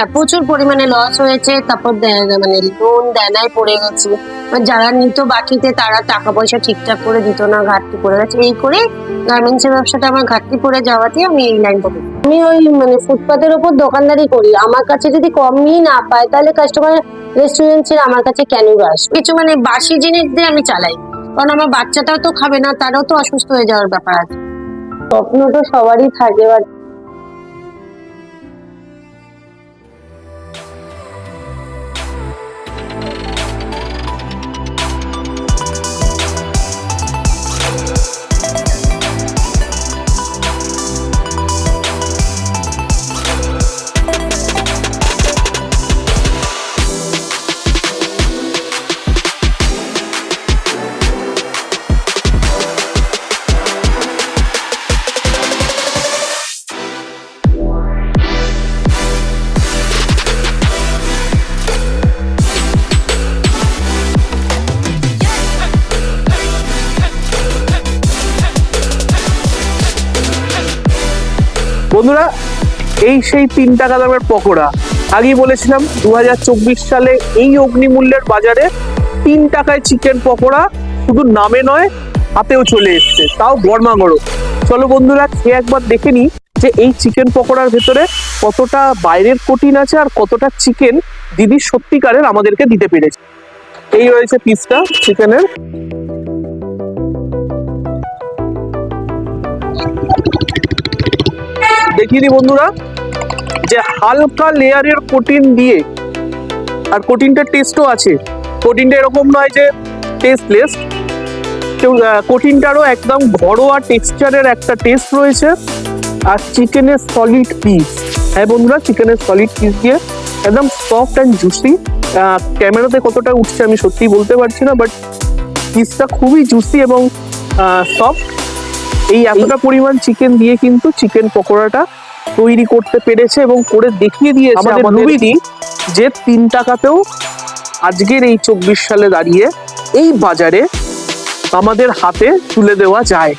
হ্যাঁ, প্রচুর পরিমাণে লস হয়েছে তারপর মানে লোন দেনায় পড়ে গেছি। যারা নিত বাকিতে তারা টাকা পয়সা ঠিকঠাক করে দিত না ঘাটতি পড়ে গেছে। এই করে গার্মেন্টস এর ব্যবসাটা আমার ঘাটতি পড়ে যাওয়াতে আমি এই লাইনটা আমি ওই মানে ফুটপাতের ওপর দোকানদারি করি। আমার কাছে যদি কমই না পায় তাহলে কাস্টমার রেস্টুরেন্ট ছেড়ে আমার কাছে কেন আসবে? কিছু মানে বাসি জিনিস দিয়ে আমি চালাই। কারণ আমার বাচ্চাটাও তো খাবে না তারাও তো অসুস্থ হয়ে যাওয়ার ব্যাপার আছে। স্বপ্ন তো সবারই থাকে এবার বন্ধুরা, এই সেই তিন টাকা দামের পকোড়া। আগেই বলেছিলাম দু হাজার চব্বিশ সালে এই অগ্নিমূল্যের বাজারে তিন টাকায় চিকেন পকোড়া শুধু নামে নয়, হাতেও চলে এসছে, তাও গরমাগরম চলো বন্ধুরা, খেয়ে একবার দেখে নিই যে এই চিকেন পকোড়ার ভেতরে কতটা বাইরের প্রোটিন আছে আর কতটা চিকেন দিদি সত্যিকারের আমাদেরকে দিতে পেরেছে। এই রয়েছে পিসটা চিকেনের দেখিয়ে দিই বন্ধুরা, যে হালকা লেয়ারের প্রোটিন দিয়ে, আর প্রোটিনটার টেস্টও আছে। প্রোটিনটা এরকম নয় যে টেস্টলেস কেউ প্রোটিনটারও একদম ঘরোয়া টেক্সচারের একটা টেস্ট রয়েছে। আর চিকেনের সলিড পিস হ্যাঁ বন্ধুরা চিকেনের সলিড পিস দিয়ে একদম সফট অ্যান্ড জুসি ক্যামেরাতে কতটা উঠছে আমি সত্যি বলতে পারছি না বাট পিসটা খুবই জুসি এবং সফট এই এতটা পরিমাণ চিকেন দিয়ে কিন্তু চিকেন পকোড়াটা তৈরি করতে পেরেছে এবং করে দেখিয়ে দিয়েছে আমাদের রুবিদি যে তিন টাকাতেও আজকের এই চব্বিশ সালে দাঁড়িয়ে এই বাজারে আমাদের হাতে তুলে দেওয়া যায়।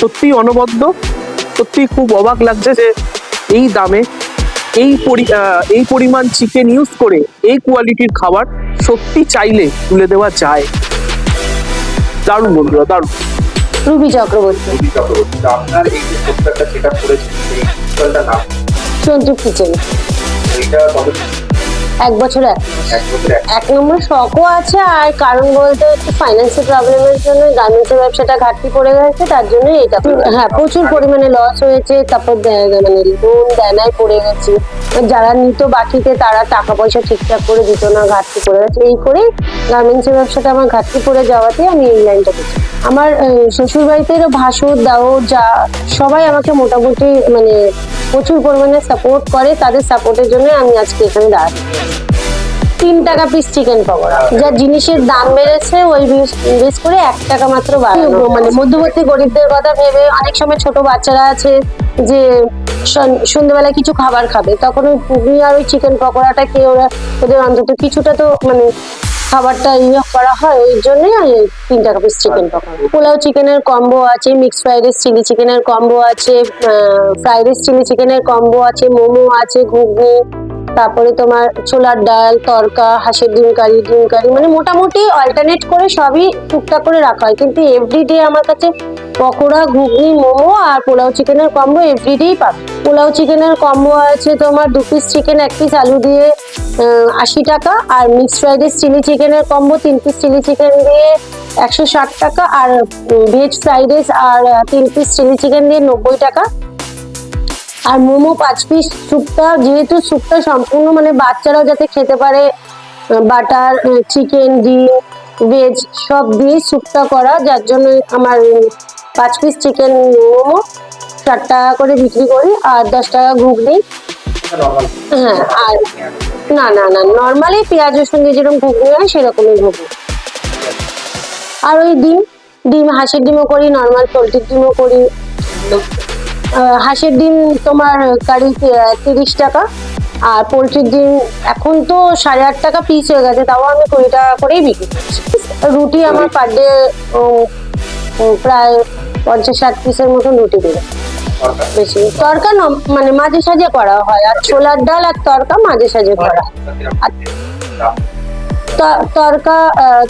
সত্যি অনবদ্য সত্যি খুব অবাক লাগছে যে এই দামে এই পরি- এই পরিমাণ চিকেন ইউজ করে এই কোয়ালিটির খাবার সত্যি চাইলে তুলে দেওয়া যায়। দারুণ বন্ধুরা দারুণ। রুবি চক্রবর্তী। রবি চক্রবর্তী আপনার এই যে পোস্টারটা সেট করেছেন এই পোস্টারটার নাম? সন্তু কিচেন এইটা কত এক বছর? এক নম্বর শখও আছে আর কারণ বলতে হচ্ছে ফাইন্যান্সিয়াল প্রবলেমের জন্য গার্মেন্টসের ব্যবসাটা ঘাটতি পড়ে গেছে তার জন্য এটা হ্যাঁ প্রচুর পরিমাণে লস হয়েছে তারপর মানে লোন দেনায় পড়ে গেছি। যারা নিত বাকিতে তারা টাকা পয়সা ঠিকঠাক করে দিত না ঘাটতি পড়ে গেছে। এই করে গার্মেন্টসের ব্যবসাটা আমার ঘাটতি পড়ে যাওয়াতে আমি এই লাইনটা করছি। আমার শ্বশুর বাড়িতে ভাসুর দাও যা সবাই আমাকে মোটামুটি মানে প্রচুর পরিমাণে সাপোর্ট করে তাদের সাপোর্টের জন্য আমি আজকে এখানে দাঁড়াচ্ছি। তিন টাকা পিস চিকেন পকোড়া। যা জিনিসের দাম বেড়েছে ওই বেশ- করে এক টাকা মাত্র বাড়ানো মানে মধ্যবর্তী গরিবদের কথা ভেবে অনেক সময় ছোট বাচ্চারা আছে যে সন- সন্ধ্যেবেলা কিছু খাবার খাবে তখন ওই ঘুগনি আর ওই চিকেন পকোড়াটা খেয়ে ওরা ওদের অন্তত কিছুটা তো মানে খাবারটা ইয়ে করা হয় ওই জন্যই আমি তিন টাকা পিস চিকেন পকোড়া। পোলাও চিকেনের কম্বো আছে মিক্স ফ্রাইড রাইস চিলি চিকেনের কম্বো আছে ফ্রাইড রাইস চিলি চিকেনের কম্বো আছে মোমো আছে ঘুগনি তারপরে তোমার ছোলার ডাল, তরকা, হাঁসের ডিম কারি ডিম, কারি মানে মোটামুটি অল্টারনেট করে সবই টুকটাক করে রাখা হয়। কিন্তু এভরিডে আমার কাছে পকোড়া, ঘুগনি, মোমো আর পোলাও চিকেনের কম্বো এভরিডেই পাবে। পোলাও চিকেনের কম্বো আছে তোমার দু পিস চিকেন এক পিস আলু দিয়ে আশি টাকা আর মিক্সড ফ্রাইড রাইস চিলি চিকেনের কম্বো তিন পিস চিলি চিকেন দিয়ে একশো ষাট টাকা আর ভেজ ফ্রাইড রাইস আর তিন পিস চিলি চিকেন দিয়ে নব্বই টাকা। আর মোমো পাঁচ পিস স্যুপটা যেহেতু স্যুপটা সম্পূর্ণ মানে বাচ্চারাও যাতে খেতে পারে বাটার চিকেন ডিম ভেজ সব দিয়ে স্যুপটা করা, যার জন্য আমার পাঁচ পিস চিকেন মোমো ষাট টাকা করে বিক্রি করি আর দশ টাকা ঘুগনি। হ্যাঁ আর না না না নর্মালি পেঁয়াজ, রসুন দিয়ে যেরকম ঘুগনি হয় সেরকমই ঘুগনি। আর ওই ডিম ডিম, হাঁসের ডিমও করি নর্মাল পোলট্রির ডিমও করি। হাঁসের ডিম তোমার কারি তিরিশ টাকা, আর পোলট্রির ডিম এখন তো সাড়ে আট টাকা পিস হয়ে গেছে, তাও আমি কুড়ি টাকা করেই বিক্রি রুটি আমার পার ডে প্রায় পঞ্চাশ ষাট পিসের মতন রুটি দেবে। বেশি তরকা মানে মাঝে সাঝে করা হয়, আর ছোলার ডাল আর তরকা মাঝে সাঝে করা হয়। তরকা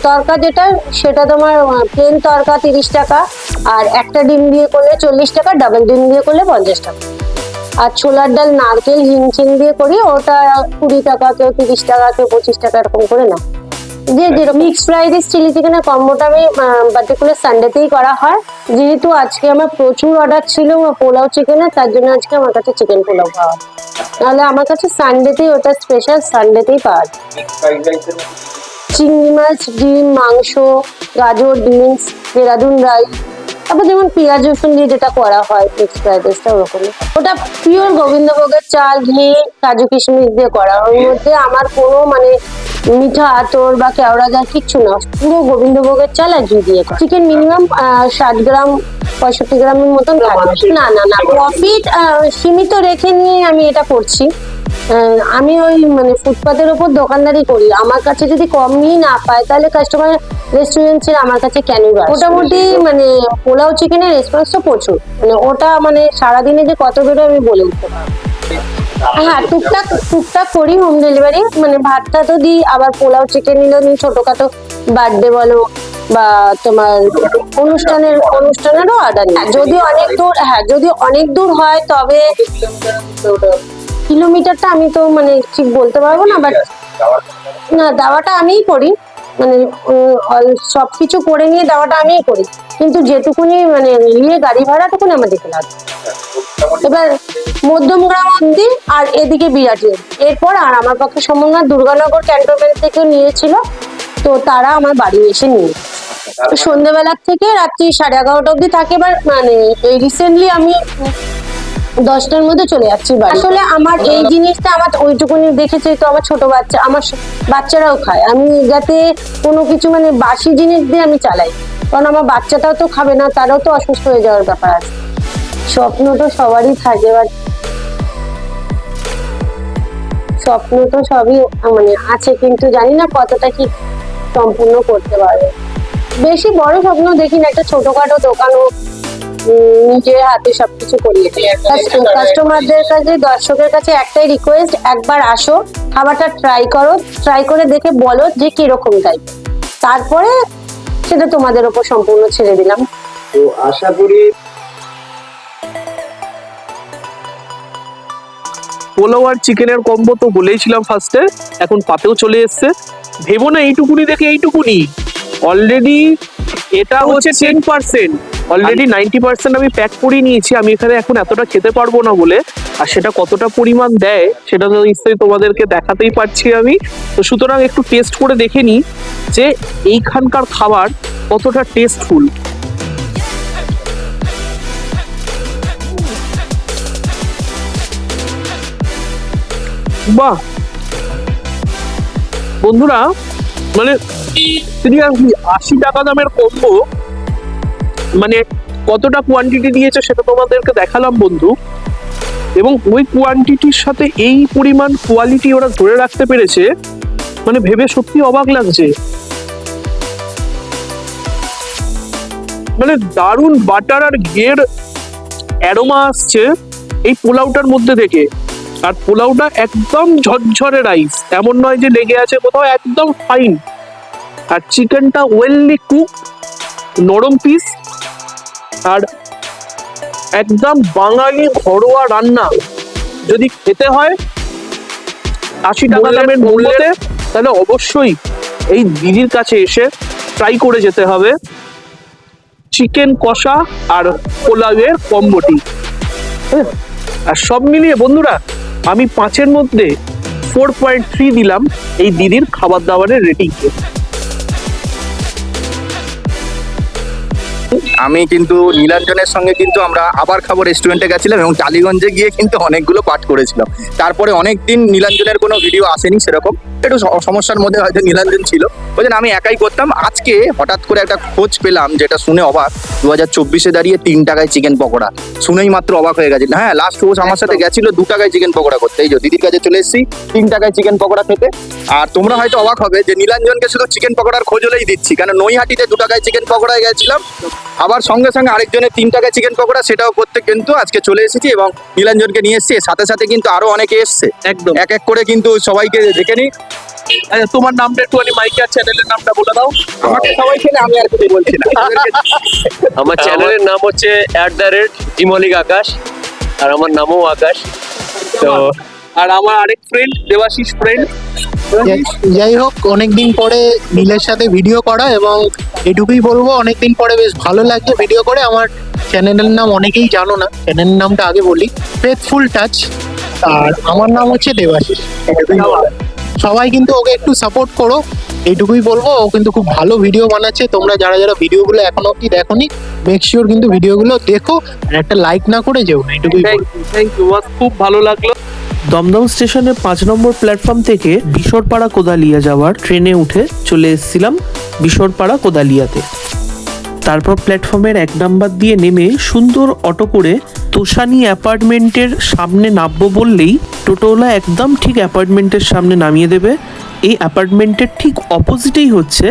তরকা যেটা, সেটা তোমার প্লেন তরকা তিরিশ টাকা, আর একটা ডিম দিয়ে করলে চল্লিশ টাকা ডাবল ডিম দিয়ে করলে পঞ্চাশ টাকা। আর ছোলার ডাল, নারকেল হিমচিন দিয়ে করি, ওটা কুড়ি টাকা, কেউ তিরিশ টাকা, কেউ পঁচিশ টাকা, এরকম করে না যে যেরকম মিক্স ফ্রাইড চিলি চিকেনের কম্বোটা আমি পার্টিকুলার সানডেতেই করা হয়। যেহেতু আজকে আমার প্রচুর অর্ডার ছিল পোলাও চিকেনের তার জন্য আজকে আমার কাছে চিকেন পোলাও পাওয়া। নাহলে আমার কাছে সানডেতেই ওটা স্পেশাল সানডেতেই পাওয়া চিংড়ি মাছ, ডিম, মাংস, গাজর বিনস দেরাদুন রাইস তারপর যেমন পেঁয়াজ, রসুন দিয়ে যেটা করা হয় মিক্স ফ্রাইড রাইসটা ওরকম ওটা পিওর গোবিন্দভোগের চাল, ঘি, কাজু কিশমিশ দিয়ে করা ওর মধ্যে আমার কোনো মানে মিঠা আতর বা কেওড়া জল কিচ্ছু না পুরো গোবিন্দভোগের চাল আর ঘি দিয়ে চিকেন মিনিমাম ষাট গ্রাম পঁয়ষট্টি গ্রামের মতন না না না প্রফিট সীমিত রেখে নিয়ে আমি এটা করছি। আমি ওই মানে ফুটপাতের ওপর দোকানদারি করি। আমার কাছে যদি কম নিয়ে না পায় তাহলে কাস্টমার রেস্টুরেন্ট ছেড়ে আমার কাছে কেন মোটামুটি মানে পোলাও চিকেনের রেসপন্স তো প্রচুর। মানে ওটা মানে সারাদিনে যে কত বেরো আমি বলে উঠতে পারব। হ্যাঁ টুকটাক টুকটাক করি হোম ডেলিভারি মানে ভাতটা তো দিই, আবার পোলাও চিকেন নিলেও নিই, ছোটখাটো বার্থডে বলো বা তোমার অনুষ্ঠানের, অনুষ্ঠানেরও অর্ডার যদি অনেক দূর হ্যাঁ যদি অনেক দূর হয়, তবে কিলোমিটারটা আমি তো মানে ঠিক বলতে পারব না বাট না, দেওয়াটা আমিই করি। মানে সব কিছু করে নিয়ে দেওয়াটা আমিই করি। কিন্তু যেটুকুনি মানে নিয়ে গাড়ি ভাড়াটুকুনি আমাদেরকে লাগবে। এবার মধ্যমগ্রাম অব্দি আর এদিকে বিরাটি এরপর আর আমার পক্ষে সম্ভব না দুর্গানগর ক্যান্টনমেন্ট থেকে নিয়েছিল তো তারা আমার বাড়ি এসে নিয়ে সন্ধ্যেবেলার থেকে রাত্রি সাড়ে এগারোটা অব্দি থাকে এবার মানে এই রিসেন্টলি আমি দশটার মধ্যে চলে যাচ্ছি আসলে আমার এই জিনিসটা আমার ওইটুকুনি দেখেছি তো আমার ছোট বাচ্চা আমার বাচ্চারাও খায়। আমি যাতে কোনো কিছু মানে বাসি জিনিস দিয়ে আমি চালাই। কারণ আমার বাচ্চাটাও তো খাবে না তারাও তো অসুস্থ হয়ে যাওয়ার ব্যাপার আছে। স্বপ্ন তো সবারই থাকে স্বপ্ন তো সবই মানে আছে কিন্তু জানি না কতটা কি সম্পূর্ণ করতে পারবে। বেশি বড় স্বপ্ন দেখি না একটা ছোটখাটো দোকান হোক নিজের হাতে সবকিছু করিয়ে কাস্টমারদের কাছে দর্শকের কাছে একটাই রিকোয়েস্ট একবার আসো খাবারটা ট্রাই করো ট্রাই করে দেখে বলো যে কীরকম টাইপ তারপরে সেটা তোমাদের ওপর সম্পূর্ণ ছেড়ে দিলাম। তো আশা করি পোলাও আর চিকেনের কম্বো তো বলেইছিলাম ফার্স্টে এখন পাতেও চলে এসছে। ভেবো না এইটুকুনি দেখে এইটুকুনি। অলরেডি এটা হচ্ছে ten percent already ninety percent আমি প্যাক করে নিয়েছি আমি এখানে এখন এতটা খেতে পারব না বলে। আর সেটা কতটা পরিমাণ দেয় সেটা তো নিশ্চয়ই তোমাদেরকে দেখাতেই পারছি আমি। তো সুতরাং একটু টেস্ট করে দেখে নিই যে এইখানকার খাবার কতটা টেস্টফুল বাহ। বন্ধুরা মানে সিরিয়াসলি আশি টাকা দামের কম্বো মানে কতটা কোয়ান্টিটি দিয়েছে সেটা তোমাদেরকে দেখালাম, বন্ধু। এবং ওই কোয়ান্টিটির সাথে এই পরিমাণ কোয়ালিটি ওরা ধরে রাখতে পেরেছে মানে ভেবে সত্যি অবাক লাগছে। মানে দারুণ বাটার আর ঘিয়ের অ্যারোমা আসছে এই পোলাওটার মধ্যে থেকে। আর পোলাওটা একদম ঝরঝরে রাইস এমন নয় যে লেগে আছে কোথাও একদম ফাইন আর চিকেনটা ওয়েললি কুক নরম পিস আর একদম বাঙালি ঘরোয়া রান্না। যদি খেতে হয় আশি টাকা দামের মূল্যতে তাহলে অবশ্যই এই দিদির কাছে এসে ট্রাই করে যেতে হবে। চিকেন কষা আর পোলাওয়ের কম্বোটি হ্যাঁ, আর সব মিলিয়ে বন্ধুরা আমি পাঁচের মধ্যে ফোর পয়েন্ট থ্রি দিলাম এই দিদির খাবার দাবারের রেটিংকে আমি কিন্তু নীলাঞ্জনের সঙ্গে কিন্তু আমরা আবার খাব রেস্টুরেন্টে গেছিলাম এবং টালিগঞ্জে গিয়ে কিন্তু অনেকগুলো পাঠ করেছিলাম। তারপরে অনেকদিন নীলাঞ্জনের কোনো ভিডিও আসেনি সেরকম। একটু সমস্যার মধ্যে হয়তো নীলাঞ্জন ছিল। বলছেন আমি একাই করতাম। আজকে হঠাৎ করে একটা খোঁজ পেলাম যেটা শুনে অবাক। দু হাজার চব্বিশে দাঁড়িয়ে তিন টাকায় চিকেন পকোড়া। শুনেই মাত্র অবাক হয়ে গেছে। হ্যাঁ লাস্ট কোচ আমার সাথে গেছিল দু টাকায় চিকেন পকোড়া করতে। এই যে দিদির কাছে চলে এসেছি তিন টাকায় চিকেন পকোড়া খেতে। আর তোমরা হয়তো অবাক হবে যে নীলাঞ্জনকে শুধু চিকেন পকোড়ার খোঁজ হলেই দিচ্ছি। কারণ নৈহাটিতে দু টাকায় চিকেন পকোড়ায় গেছিলাম। আবার সঙ্গে সঙ্গে আরেকজনের তিন টাকায় চিকেন পকোড়া সেটাও করতে কিন্তু আজকে চলে এসেছি এবং নীলাঞ্জনকে নিয়ে এসেছি। সাথে সাথে কিন্তু আরও অনেকে এসছে। একদম। এক এক করে কিন্তু সবাইকে দেখে নিই। তোমার নামটা একটুখানি মাইকে আর চ্যানেলের নামটা বলে দাও। আমাকে সবাই খেলে আমি আর কিছু বলছি না। আমার চ্যানেলের নাম হচ্ছে অ্যাট দ্য রেট ইমলিক আকাশ আর আমার নামও আকাশ। তো আর আমার আরেক ফ্রেন্ড দেবাশিস ফ্রেন্ড যাই- যাই হোক অনেকদিন পরে নীলের সাথে ভিডিও করা এবং এটুকুই বলব অনেকদিন পরে বেশ ভালো লাগছে ভিডিও করে। আমার চ্যানেলের নাম অনেকেই জানো না চ্যানেলের নামটা আগে বলি। ফেথফুল টাচ আর আমার নাম হচ্ছে দেবাশিস। সবাই কিন্তু ওকে একটু সাপোর্ট করো। এইটুকুই বলব ও কিন্তু খুব ভালো ভিডিও বানাচ্ছে। তোমরা যারা যারা ভিডিওগুলো এখনও অব্দি দেখোনি মেক শিওর কিন্তু ভিডিওগুলো দেখো আর একটা লাইক না করে যেও না এইটুকুই থ্যাংক ইউ থ্যাংক ইউ খুব ভালো লাগল। দমদম স্টেশনে পাঁচ নম্বর প্ল্যাটফর্ম থেকে বিশরপাড়া কোদালিয়া যাওয়ার ট্রেনে উঠে চলে এসেছিলাম বিশরপাড়া কোদালিয়াতে। তারপর প্ল্যাটফর্মের এক নাম্বার দিয়ে নেমে সুন্দর অটো করে তোষানি অ্যাপার্টমেন্টের সামনে নামবো বললেই টোটোওয়ালা একদম ঠিক অ্যাপার্টমেন্টের সামনে নামিয়ে দেবে। এই অ্যাপার্টমেন্টের ঠিক অপোজিটেই হচ্ছে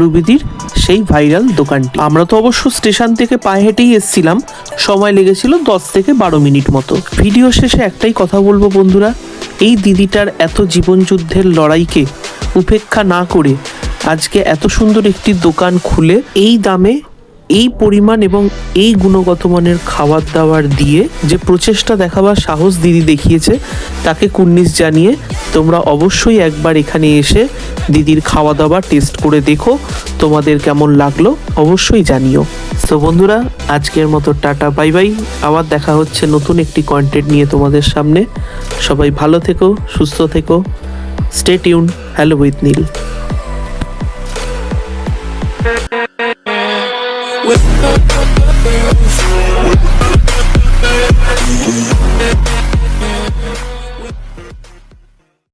রুবিদির সেই ভাইরাল দোকানটি। আমরা তো অবশ্য স্টেশন থেকে পায়ে হেঁটেই এসেছিলাম, সময় লেগেছিল দশ থেকে বারো মিনিট মতো। ভিডিও শেষে একটাই কথা বলব বন্ধুরা, এই দিদিটার এত জীবনযুদ্ধের লড়াইকে উপেক্ষা না করে আজকে এত সুন্দর একটি দোকান খুলে এই দামে এই পরিমাণ এবং এই গুণগত মানের খাবার দাবার দিয়ে যে প্রচেষ্টা দেখাবার সাহস দিদি দেখিয়েছে, তাকে কুর্নিশ জানিয়ে তোমরা অবশ্যই একবার এখানে এসে দিদির খাওয়া দাওয়া টেস্ট করে দেখো, তোমাদের কেমন লাগল অবশ্যই জানিও। তো বন্ধুরা, আজকের মতো টাটা, বাই বাই। আবার দেখা হচ্ছে নতুন একটি কন্টেন্ট নিয়ে তোমাদের সামনে। সবাই ভালো থেকো, সুস্থ থেকো। Stay tune hello with Neel